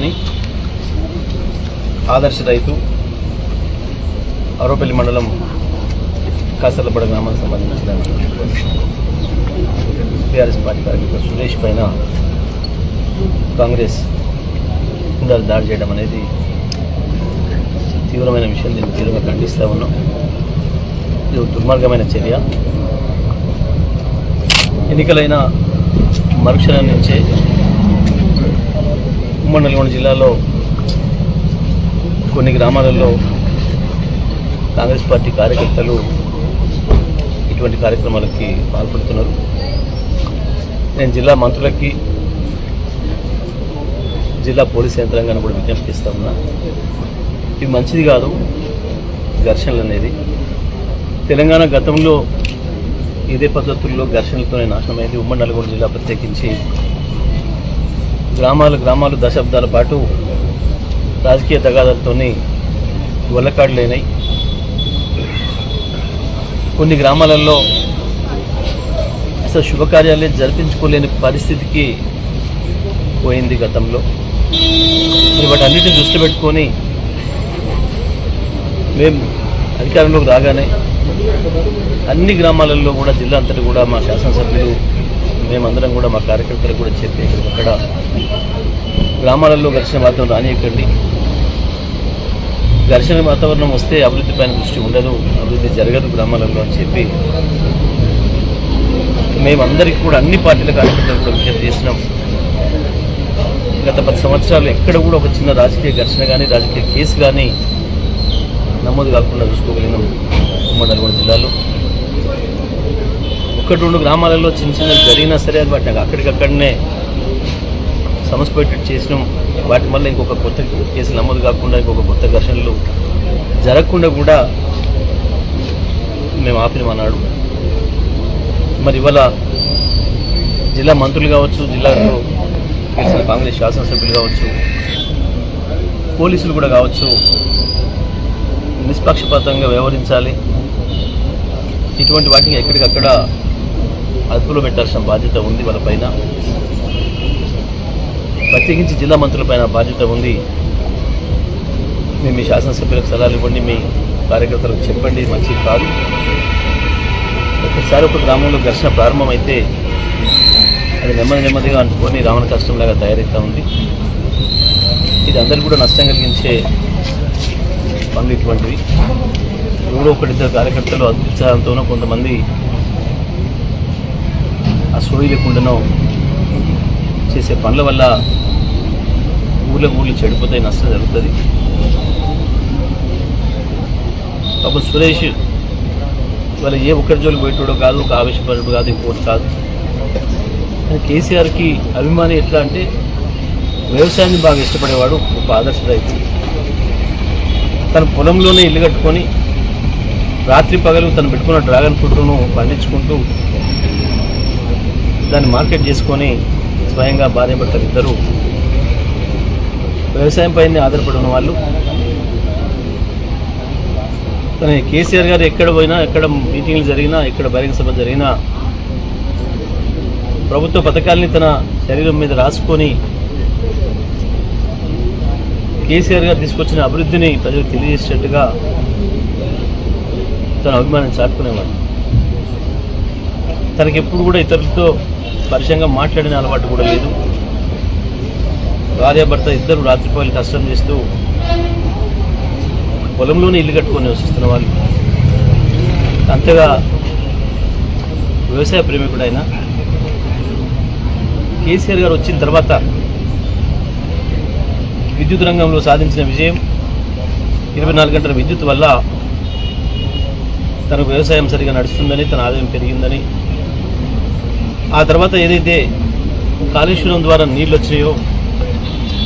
అభిమాని ఆదర్శ రైతు అరోపల్లి మండలం కాసర్లపడ గ్రామానికి సంబంధించిన టీఆర్ఎస్ పార్టీ కార్యకర్త సురేష్ పైన కాంగ్రెస్ గుండాలు దాడి చేయడం అనేది తీవ్రమైన విషయం. దీన్ని తీవ్రంగా ఖండిస్తూ ఉన్నాం. ఇది దుర్మార్గమైన చర్య. ఎన్నికలైన మరుక్షణం నుంచే ఉమ్మడి నల్గొండ జిల్లాలో కొన్ని గ్రామాలలో కాంగ్రెస్ పార్టీ కార్యకర్తలు ఇటువంటి కార్యక్రమాలకి పాల్పడుతున్నారు. నేను జిల్లా మంత్రులకి జిల్లా పోలీస్ యంత్రాంగాన్ని కూడా విజ్ఞప్తి ఇస్తా ఉన్నా. ఇది మంచిది కాదు ఘర్షణలు అనేది తెలంగాణ గతంలో ఇదే పద్ధతుల్లో ఘర్షణలతోనే నాశనమైంది. ఉమ్మడి నల్గొండ జిల్లా ప్రత్యేకించి గ్రామాలు గ్రామాలు దశాబ్దాల పాటు రాజకీయ తగాదాలతో వల్లకాడులైనాయి కొన్ని గ్రామాలలో అసలు శుభకార్యాలే జరిపించుకోలేని పరిస్థితికి పోయింది గతంలో. మరి వాటన్నిటిని దృష్టి పెట్టుకొని మేము అధికారంలోకి రాగానే అన్ని గ్రామాలలో కూడా జిల్లా అంతటి కూడా మా శాసనసభ్యులు మేమందరం కూడా మా కార్యకర్తలు కూడా చెప్పి అక్కడ గ్రామాలలో ఘర్షణ వాతావరణం రానియకండి. ఘర్షణ వాతావరణం వస్తే అభివృద్ధి పైన దృష్టి ఉండదు అభివృద్ధి జరగదు గ్రామాలలో అని చెప్పి మేమందరికీ కూడా అన్ని పార్టీల కార్యకర్తలు కూడా విజ్ఞప్తి చేసినాం గత పది సంవత్సరాలు ఎక్కడ కూడా ఒక చిన్న రాజకీయ ఘర్షణ కానీ రాజకీయ కేసు కానీ నమోదు కాకుండా చూసుకోగలిగినాం. ఉమ్మడి నల్గొండ జిల్లాలో. ఒకటి రెండు గ్రామాలలో చిన్న చిన్న జరిగినా సరే అది వాటిని అక్కడికక్కడనే సమస్య పెట్టేట్టు చేసినాం. వాటి వల్ల ఇంకొక కొత్త కేసులు నమోదు కాకుండా ఇంకొక కొత్త ఘర్షణలు జరగకుండా కూడా మేము ఆపినమన్నాడు మరి ఇవాళ జిల్లా మంత్రులు కావచ్చు జిల్లాలో గెలిచిన కాంగ్రెస్ శాసనసభ్యులు కావచ్చు పోలీసులు కూడా కావచ్చు నిష్పక్షపాతంగా వ్యవహరించాలి. ఇటువంటి వాటిని ఎక్కడికక్కడ అదుపులో పెట్టాల్సిన బాధ్యత ఉంది వాళ్ళ పైన. ప్రత్యేకించి జిల్లా మంత్రులపైన బాధ్యత ఉంది. మేము మీ శాసనసభ్యులకు సలహాలు ఇవ్వండి మీ కార్యకర్తలకు చెప్పండి మంచి మంచిది కాదు. ఒకసారి ఒక గ్రామంలో ఘర్షణ ప్రారంభమైతే అది నెమ్మది నెమ్మదిగా అంటుకొని రావణ కష్టంలాగా తయారవుతూ ఉంది. ఇది అందరికీ కూడా నష్టం కలిగించే పనులు ఇటువంటివి. ఎవరో ఒకరిద్దరు కార్యకర్తలు అత్యుత్సాహంతోనో కొంతమంది సూర్యుల కుండను లేకుండానో చేసే పనుల వల్ల ఊళ్ళో ఊళ్ళు చెడిపోతాయి నష్టం జరుగుతుంది. పాపం సురేష్ ఇవాళ ఏ ఒక్కరి జోలికి పోయేటోడు కాదు ఒక ఆవేశపరుడు కాదు ఇంకోటి కాదు. కానీ కేసీఆర్కి అభిమాని ఎట్లా అంటే వ్యవసాయాన్ని బాగా ఇష్టపడేవాడు ఒక ఆదర్శ రైతు. తన పొలంలోనే ఇల్లు కట్టుకొని రాత్రి పగలు తను పెట్టుకున్న డ్రాగన్ ఫ్రూట్ను పండించుకుంటూ దాన్ని మార్కెట్ చేసుకొని స్వయంగా భార్య ఇద్దరు వ్యవసాయం పైన ఆధారపడి ఉన్న వాళ్ళు. కానీ కేసీఆర్ గారు ఎక్కడ పోయినా ఎక్కడ మీటింగ్లు జరిగినా ఎక్కడ బహిరంగ సభ జరిగినా ప్రభుత్వ పథకాల్ని తన శరీరం మీద రాసుకొని కేసీఆర్ గారు తీసుకొచ్చిన అభివృద్ధిని ప్రజలకు తెలియజేసేట్టుగా తన అభిమానం చాటుకునేవాడు. తనకి ఎప్పుడు కూడా ఇతరులతో పరిచయంగా మాట్లాడిన అలవాటు కూడా లేదు. భార్యాభర్త ఇద్దరు రాత్రిపోయి కష్టం చేస్తూ పొలంలోనే ఇల్లు కట్టుకొని నివసిస్తున్న వాళ్ళు. అంతగా వ్యవసాయ ప్రేమికుడు ఆయన. కేసీఆర్ గారు వచ్చిన తర్వాత విద్యుత్ రంగంలో సాధించిన విజయం ఇరవై నాలుగు గంటల విద్యుత్ వల్ల తనకు వ్యవసాయం సరిగా నడుస్తుందని తన ఆదాయం పెరిగిందని ఆ తర్వాత ఏదైతే కాళేశ్వరం ద్వారా నీళ్ళు వచ్చాయో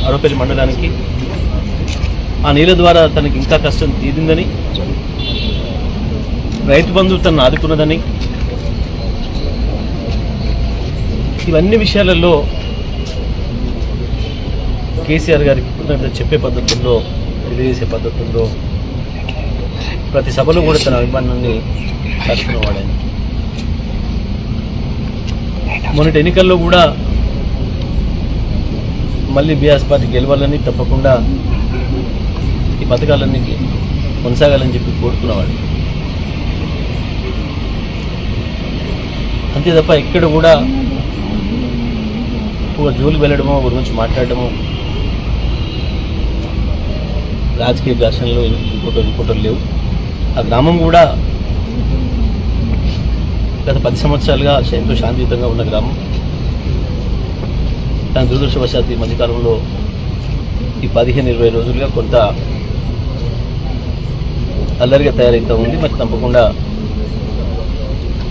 అడపల్లి మండలానికి ఆ నీళ్ళ ద్వారా తనకి ఇంకా కష్టం తీరిందని రైతు బంధువు తనను ఆదుకున్నదని ఇవన్నీ విషయాలలో కేసీఆర్ గారికి చెప్పే పద్ధతుల్లో తెలియజేసే పద్ధతుల్లో ప్రతి సభలో కూడా తన అభిమానాన్ని చాటుకున్నవాడు మొన్నటి ఎన్నికల్లో కూడా మళ్ళీ బీఆర్ఎస్ పార్టీ గెలవాలని తప్పకుండా ఈ పథకాలన్నీ కొనసాగాలని చెప్పి కోరుకున్నవాడు అంతే తప్ప ఎక్కడ కూడా ఒక జోలికి వెళ్ళడమో ఒక గురించి మాట్లాడడమో రాజకీయ ఘర్షణలు ఇంకోటి ఇంకోటి లేవు. ఆ గ్రామం కూడా గత పది సంవత్సరాలుగా ఎంతో శాంతియుతంగా ఉన్న గ్రామం. దాని దురదృష్టవశాత్తు ఈ మధ్యకాలంలో ఈ పదిహేను ఇరవై రోజులుగా కొంత అల్లరిగా తయారవుతూ ఉంది. మరి తప్పకుండా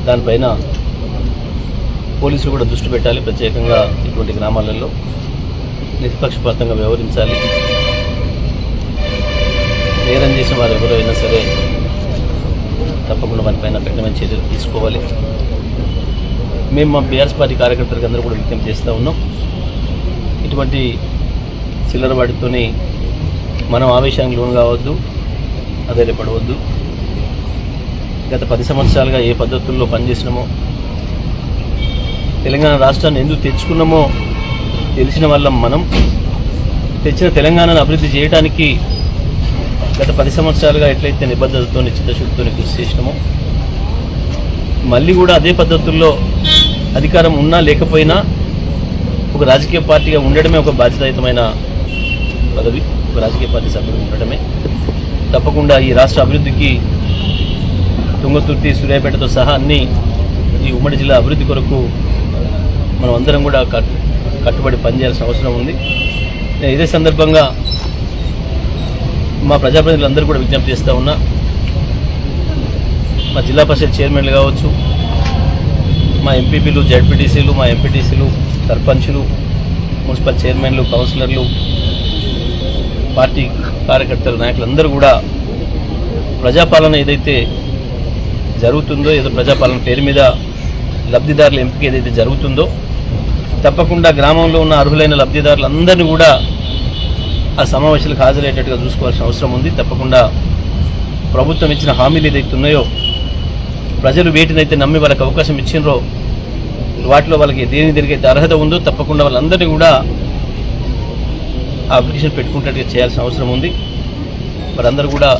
దానిపైన పోలీసులు కూడా దృష్టి పెట్టాలి. ప్రత్యేకంగా ఇటువంటి గ్రామాలలో నిష్పక్షపాతంగా వ్యవహరించాలి. నేరం చేసిన వారు ఎవరైనా సరే తప్పకుండా కఠినమైన చర్యలు తీసుకోవాలి. మేము మా బీఆర్ఎస్ పార్టీ కార్యకర్తలకు అందరూ కూడా విజ్ఞప్తి చేస్తూ ఉన్నాం. ఇటువంటి చిల్లర వాటితోని మనం ఆవేశానికి లోను కావద్దు అధైర్యపడవద్దు. గత పది సంవత్సరాలుగా ఏ పద్ధతుల్లో పనిచేసినామో తెలంగాణ రాష్ట్రాన్ని ఎందుకు తెచ్చుకున్నామో తెలిసిన వల్ల మనం. తెచ్చిన తెలంగాణను అభివృద్ధి చేయడానికి గత పది సంవత్సరాలుగా ఎట్లయితే నిబద్ధతతో చిత్తశుద్ధితో కృషి చేసినామో మళ్ళీ కూడా అదే పద్ధతుల్లో అధికారం ఉన్నా లేకపోయినా ఒక రాజకీయ పార్టీగా ఉండడమే ఒక బాధ్యతాయుతమైన పదవి. ఒక రాజకీయ పార్టీ సభ్యులు ఉండడమే. తప్పకుండా ఈ రాష్ట్ర అభివృద్ధికి తుంగతుర్తి సూర్యాపేటతో సహా అన్ని ఈ ఉమ్మడి జిల్లా అభివృద్ధి కొరకు మనం అందరం కూడా కట్టుబడి పనిచేయాల్సిన అవసరం ఉంది. నేను ఇదే సందర్భంగా మా ప్రజాప్రతినిధులందరూ కూడా విజ్ఞప్తి చేస్తూ ఉన్నా మా జిల్లా పరిషత్ చైర్మన్లు కావచ్చు మా ఎంపీపీలు జడ్పీటీసీలు మా ఎంపీటీసీలు సర్పంచులు మున్సిపల్ చైర్మన్లు కౌన్సిలర్లు పార్టీ కార్యకర్తలు నాయకులందరూ కూడా ప్రజాపాలన ఏదైతే జరుగుతుందో ఏదో ప్రజాపాలన పేరు మీద లబ్ధిదారుల ఎంపిక ఏదైతే జరుగుతుందో తప్పకుండా గ్రామంలో ఉన్న అర్హులైన లబ్ధిదారులందరినీ కూడా ఆ సమావేశాలకు హాజరయ్యేటట్టుగా చూసుకోవాల్సిన అవసరం ఉంది. తప్పకుండా ప్రభుత్వం ఇచ్చిన హామీలు ఏదైతే ఉన్నాయో ప్రజలు వేటినైతే నమ్మి వాళ్ళకి అవకాశం ఇచ్చినరో వాటిలో వాళ్ళకి దేని దేనికైతే అర్హత ఉందో తప్పకుండా వాళ్ళందరినీ కూడా ఆ అప్లికేషన్ పెట్టుకున్నట్టుగా చేయాల్సిన అవసరం ఉంది. వారందరూ కూడా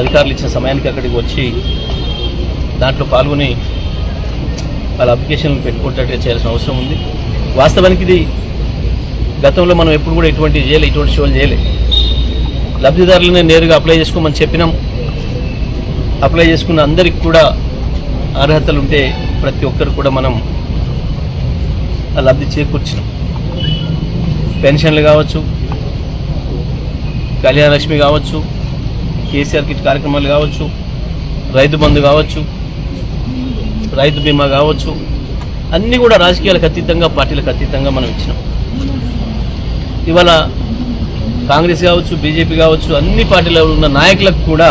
అధికారులు ఇచ్చిన సమయానికి అక్కడికి వచ్చి దాంట్లో పాల్గొని వాళ్ళ అప్లికేషన్ పెట్టుకుంటట్టుగా చేయాల్సిన అవసరం ఉంది. వాస్తవానికి ఇది గతంలో మనం ఎప్పుడు కూడా ఎటువంటి చేయలే ఇటువంటి షోలు చేయలే. లబ్ధిదారులనే నేరుగా అప్లై చేసుకోమని చెప్పినాం. అప్లై చేసుకున్న అందరికి కూడా అర్హతలు ఉంటే ప్రతి ఒక్కరు కూడా మనం లబ్ధి చేకూర్చినాం. పెన్షన్లు కావచ్చు కళ్యాణలక్ష్మి కావచ్చు కేసీఆర్ కిట్ కార్యక్రమాలు కావచ్చు రైతు బంధు కావచ్చు రైతు బీమా కావచ్చు అన్నీ కూడా రాజకీయాలకు అతీతంగా పార్టీలకు అతీతంగా మనం ఇచ్చినాం. ఇవాళ కాంగ్రెస్ కావచ్చు బీజేపీ కావచ్చు అన్ని పార్టీలో ఉన్న నాయకులకు కూడా